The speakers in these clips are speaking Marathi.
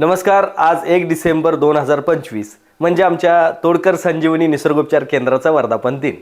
नमस्कार आज एक डिसेंबर दोन हजार पंचवीस म्हणजे आमच्या तोडकर संजीवनी निसर्गोपचार केंद्राचा वर्धापन दिन.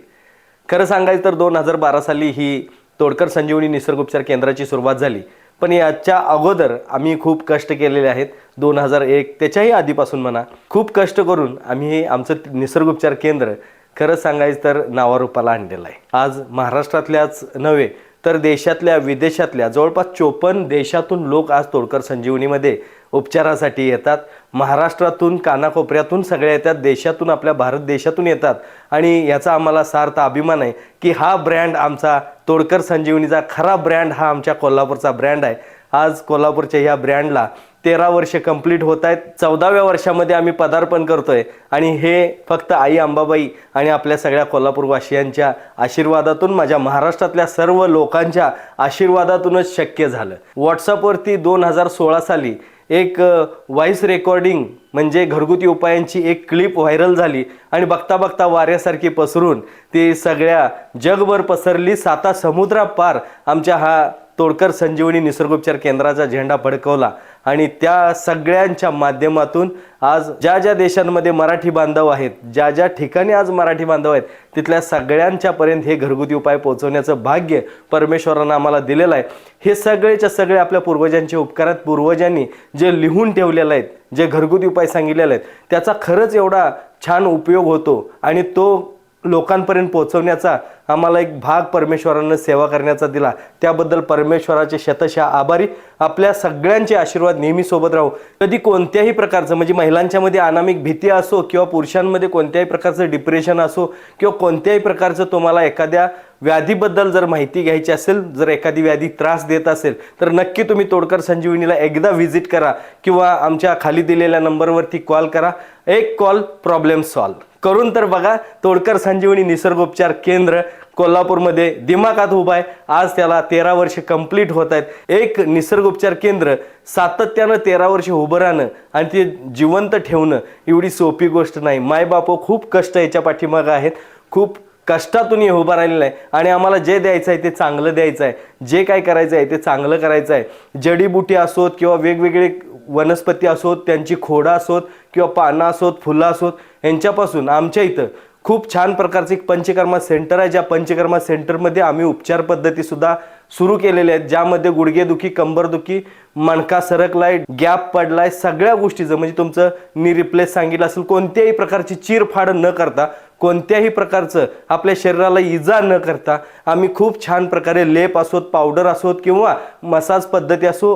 खरं सांगायचं तर दोन हजार बारा साली ही तोडकर संजीवनी निसर्गोपचार केंद्राची सुरुवात झाली. पण याच्या अगोदर आम्ही खूप कष्ट केलेले आहेत. दोन हजार एक त्याच्याही आधीपासून म्हणा खूप कष्ट करून आम्ही हे आमचं निसर्गोपचार केंद्र खरं सांगायचं तर नावारूपाला आणलेलं आहे. आज महाराष्ट्रातल्याच नव्हे तर देशातल्या विदेशातल्या जवळपास चोपन्न देशातून लोक आज तोडकर संजीवनीमध्ये उपचारासाठी येतात. महाराष्ट्रातून कानाकोपऱ्यातून सगळ्या येतात. देशातून आपल्या भारत देशातून येतात. आणि याचा आम्हाला सार्थ अभिमान आहे की हा ब्रँड आमचा तोडकर संजीवनीचा खरा ब्रँड हा आमच्या कोल्हापूरचा ब्रँड आहे. आज कोल्हापूरच्या ह्या ब्रँडला तेरा वर्ष कंप्लीट होत आहेत. चौदाव्या वर्षामध्ये आम्ही पदार्पण करतोय. आणि हे फक्त आई अंबाबाई आणि आपल्या सगळ्या कोल्हापूरवासियांच्या आशीर्वादातून माझ्या महाराष्ट्रातल्या सर्व लोकांच्या आशीर्वादातूनच शक्य झालं. व्हॉट्सअपवरती दोन हजार सोळा साली एक व्हॉइस रेकॉर्डिंग म्हणजे घरगुती उपायांची एक क्लिप व्हायरल झाली. आणि बघता बघता वाऱ्यासारखी पसरून ती सगळ्या जगभर पसरली. साता समुद्रापार आमच्या हा तोडकर संजीवनी निसर्गोपचार केंद्राचा झेंडा फडकवला आणि त्या सगळ्यांच्या माध्यमातून आज ज्या ज्या देशांमध्ये मराठी बांधव आहेत ज्या ज्या ठिकाणी आज मराठी बांधव आहेत तिथल्या सगळ्यांच्या पर्यंत हे घरगुती उपाय पोहोचवण्याचं भाग्य परमेश्वरानं आम्हाला दिलेलं आहे. हे सगळेच्या सगळे आपल्या पूर्वजांचे उपकारात पूर्वजांनी जे लिहून ठेवलेलं आहेत जे घरगुती उपाय सांगितलेले आहेत त्याचा खरंच एवढा छान उपयोग होतो आणि तो लोकांपर्यंत पोहोचवण्याचा आम्हाला एक भाग परमेश्वरानं सेवा करण्याचा दिला. त्याबद्दल परमेश्वराचे शतशः आभारी. आपल्या सगळ्यांचे आशीर्वाद नेहमी सोबत राहू. कधी कोणत्याही प्रकारचं म्हणजे महिलांच्यामध्ये अनामिक भीती असो किंवा पुरुषांमध्ये कोणत्याही प्रकारचं डिप्रेशन असो किंवा कोणत्याही प्रकारचं तुम्हाला एखाद्या व्याधीबद्दल जर माहिती घ्यायची असेल जर एखादी व्याधी त्रास देत असेल तर नक्की तुम्ही तोडकर संजीवनीला एकदा व्हिजिट करा किंवा आमच्या खाली दिलेल्या नंबरवरती कॉल करा. एक कॉल प्रॉब्लेम सॉल्व करून तर बघा तोडकर संजीवनी निसर्गोपचार केंद्र कोल्हापूरमध्ये दिमाखात उभा आहे. आज त्याला तेरा वर्ष कंप्लीट होत आहेत. एक निसर्गोपचार केंद्र सातत्यानं तेरा वर्ष उभं राहणं आणि ते जिवंत ठेवणं एवढी सोपी गोष्ट नाही. मायबाप खूप कष्ट याच्या पाठीमागं आहेत. खूप कष्टातून हे उभं राहिलेलं आहे. आणि आम्हाला जे द्यायचं आहे ते चांगलं द्यायचं आहे. जे काय करायचं आहे ते चांगलं करायचं आहे. जडीबुटी असोत किंवा वेगवेगळे वनस्पती असोत त्यांची खोडं असोत किंवा पानं असोत फुलं असोत यांच्यापासून आमच्या इथं खूप छान प्रकारचे एक पंचकर्मा सेंटर आहे. ज्या पंचकर्मा सेंटरमध्ये आम्ही उपचार पद्धतीसुद्धा सुरू केलेले आहेत ज्यामध्ये गुडघेदुखी कंबरदुखी मणका सरकलाय गॅप पडलाय सगळ्या गोष्टीचं म्हणजे तुमचं नी रिप्लेस सांगितलं असेल कोणत्याही प्रकारची चिरफाड न करता कोणत्याही प्रकारचं आपल्या शरीराला इजा न करता आम्ही खूप छान प्रकारे लेप असोत पावडर असोत किंवा मसाज पद्धती असो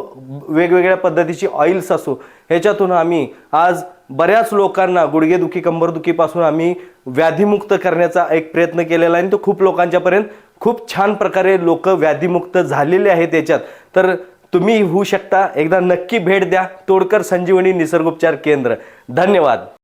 वेगवेगळ्या पद्धतीची ऑइल्स असो ह्याच्यातून आम्ही आज बऱ्याच लोकांना गुडघेदुखी कंबरदुखीपासून आम्ही व्याधीमुक्त करण्याचा एक प्रयत्न केलेला आहे आणि तो खूप लोकांच्यापर्यंत खूप छान प्रकारे लोक व्याधीमुक्त झालेले आहेत याच्यात. तर तुम्ही होऊ शकता. एकदा नक्की भेट द्या. तोडकर संजीवनी निसर्गोपचार केंद्र. धन्यवाद.